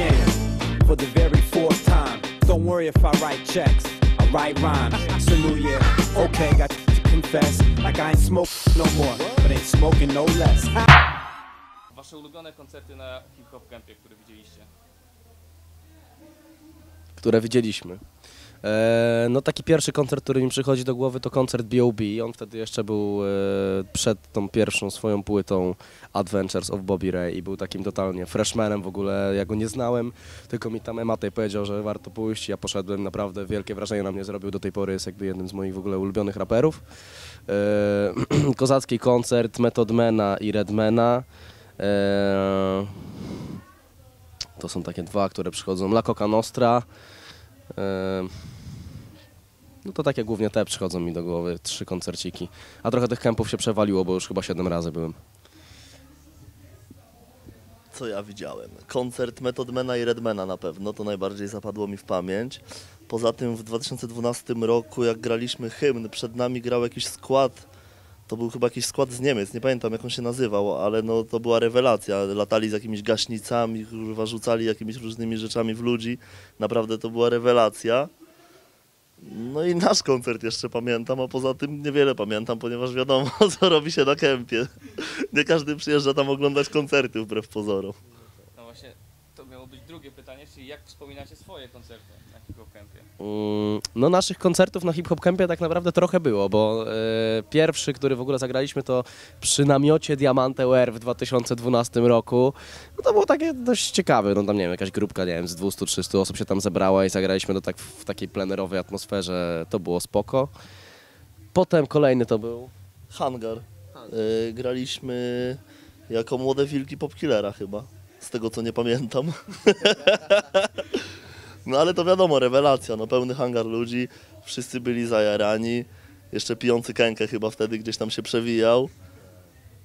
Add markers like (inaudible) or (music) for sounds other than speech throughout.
again for the very fourth time. Don't worry if I write checks, I write rhymes. It's a new year, okay, got to confess. Like I ain't smoke no more, but ain't smoking no less. Wasze ulubione koncerty na Hip Hop Campie, które widzieliście? które widzieliśmy. E, no taki pierwszy koncert, który mi przychodzi do głowy to koncert B.O.B. On wtedy jeszcze był e, przed tą pierwszą swoją płytą Adventures of Bobby Ray i był takim totalnie freshmanem w ogóle. Ja go nie znałem, tylko mi tam Ematej powiedział, że warto pójść. Ja poszedłem, naprawdę wielkie wrażenie na mnie zrobił. Do tej pory jest jakby jednym z moich w ogóle ulubionych raperów. E, (clears throat) kozacki koncert Methodmana i Redmana. To są takie dwa, które przychodzą. La Coca Nostra. No to takie głównie te przychodzą mi do głowy, trzy koncerciki. A trochę tych kempów się przewaliło, bo już chyba siedem razy byłem. Co ja widziałem? Koncert Methodmana i Redmana na pewno, to najbardziej zapadło mi w pamięć. Poza tym w 2012 roku, jak graliśmy hymn, przed nami grał jakiś skład, to był chyba jakiś skład z Niemiec, nie pamiętam jak on się nazywał, ale no to była rewelacja. Latali z jakimiś gaśnicami, kurwa, rzucali jakimiś różnymi rzeczami w ludzi. Naprawdę to była rewelacja. No i nasz koncert jeszcze pamiętam, a poza tym niewiele pamiętam, ponieważ wiadomo, (laughs) co robi się na kempie. Nie każdy przyjeżdża tam oglądać koncerty wbrew pozorom. No miało być drugie pytanie, czyli jak wspominacie swoje koncerty na Hip Hop Campie? Mm, No naszych koncertów na Hip Hop Campie tak naprawdę trochę było, bo e, pierwszy, który w ogóle zagraliśmy to przy namiocie Diamante UR w 2012 roku. No to było takie dość ciekawe, no tam nie wiem, jakaś grupka, nie wiem, z 200-300 osób się tam zebrała i zagraliśmy to tak w takiej plenerowej atmosferze, to było spoko. Potem kolejny to był... Hangar. Y, graliśmy jako młode wilki Popkillera chyba, z tego co nie pamiętam. (laughs) no ale to wiadomo, rewelacja, no pełny hangar ludzi, wszyscy byli zajarani, jeszcze pijący kękę chyba wtedy gdzieś tam się przewijał.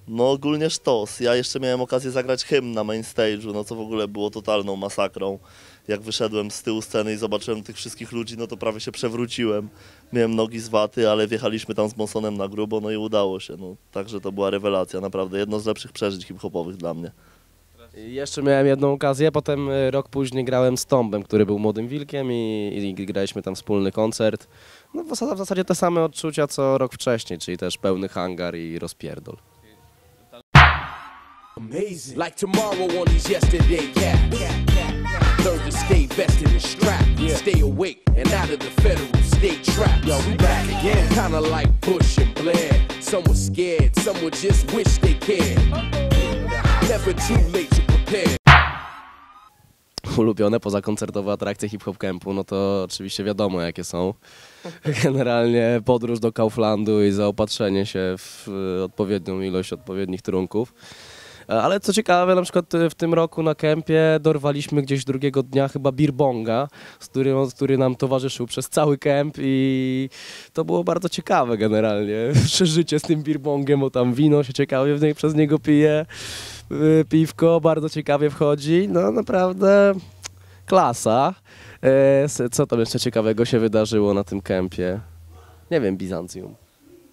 No ogólnie sztos. Ja jeszcze miałem okazję zagrać hymn na main stage'u, no co w ogóle było totalną masakrą. Jak wyszedłem z tyłu sceny i zobaczyłem tych wszystkich ludzi, no to prawie się przewróciłem. Miałem nogi z waty, ale wjechaliśmy tam z Monsonem na grubo, no i udało się. No, także to była rewelacja, naprawdę jedno z lepszych przeżyć hip-hopowych dla mnie. Jeszcze miałem jedną okazję, potem e, rok później grałem z Tombem, który był młodym wilkiem i, i graliśmy tam wspólny koncert. No w zasadzie, w zasadzie te same odczucia co rok wcześniej, czyli też pełny hangar i rozpierdol. Amazing. Like tomorrow on these yesterday cats. Learn to stay vested and strapped. Stay awake and out of the federal state trap. Yo, we back again. Kinda like Bush and Blair. Some were scared, some would just wish they cared. Never too. (laughs) ulubione pozakoncertowe atrakcje hip-hop campu, no to oczywiście wiadomo jakie są. (laughs) Generalnie podróż do Kauflandu i zaopatrzenie się w e, odpowiednią ilość odpowiednich trunków. E, Ale co ciekawe, na przykład e, w tym roku na kempie dorwaliśmy gdzieś drugiego dnia chyba birbonga, z którym, który nam towarzyszył przez cały kemp i to było bardzo ciekawe generalnie. (laughs) Przeżycie z tym birbongiem, bo tam wino się ciekawie w niej przez niego pije, y, piwko bardzo ciekawie wchodzi. No naprawdę klasa. E, Co tam jeszcze ciekawego się wydarzyło na tym kempie? Nie wiem, Bizancjum.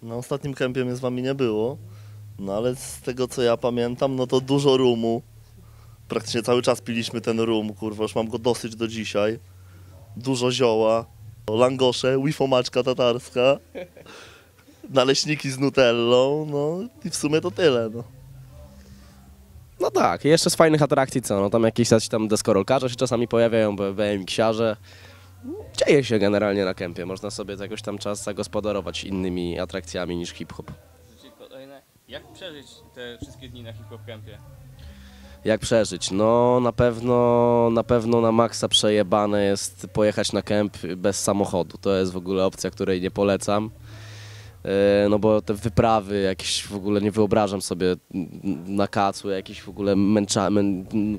Na ostatnim kempie mnie z wami nie było, no ale z tego co ja pamiętam, no to dużo rumu. Praktycznie cały czas piliśmy ten rum, kurwa, już mam go dosyć do dzisiaj. Dużo zioła, langosze, wifomaczka tatarska, (laughs) naleśniki z nutellą, no i w sumie to tyle, no. No tak, jeszcze z fajnych atrakcji co? No tam jakieś tam deskorolkarze się czasami pojawiają, BMX-siarze. Dzieje się generalnie na kempie, można sobie jakoś tam czas zagospodarować innymi atrakcjami niż hip-hop. Jak przeżyć te wszystkie dni na Hip Hop Campie? Jak przeżyć? No na pewno, na pewno na maksa przejebane jest pojechać na kemp bez samochodu. To jest w ogóle opcja, której nie polecam. E, No bo te wyprawy jakieś w ogóle nie wyobrażam sobie na kacu, jakieś w ogóle męcza, mę,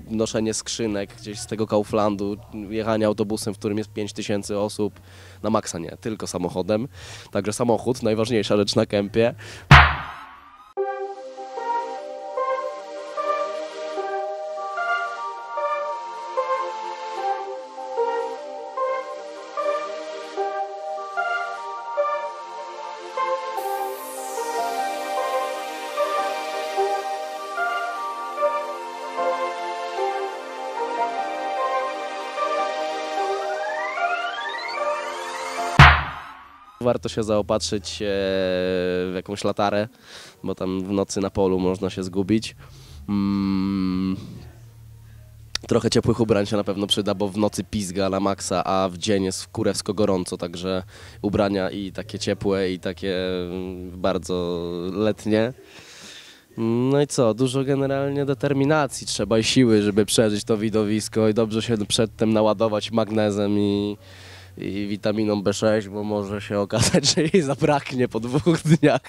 noszenie skrzynek gdzieś z tego Kauflandu, jechanie autobusem, w którym jest 5000 osób. Na maksa nie, tylko samochodem. Także samochód, najważniejsza rzecz na kempie. Warto się zaopatrzyć e, w jakąś latarę, bo tam w nocy na polu można się zgubić. Mm, Trochę ciepłych ubrań się na pewno przyda, bo w nocy pizga na maksa, a w dzień jest kurewsko gorąco, także ubrania i takie ciepłe i takie mm, bardzo letnie. No i co, dużo generalnie determinacji trzeba i siły, żeby przeżyć to widowisko i dobrze się przedtem naładować magnezem i, i witaminą B6, bo może się okazać, (laughs) że jej zabraknie po dwóch dniach.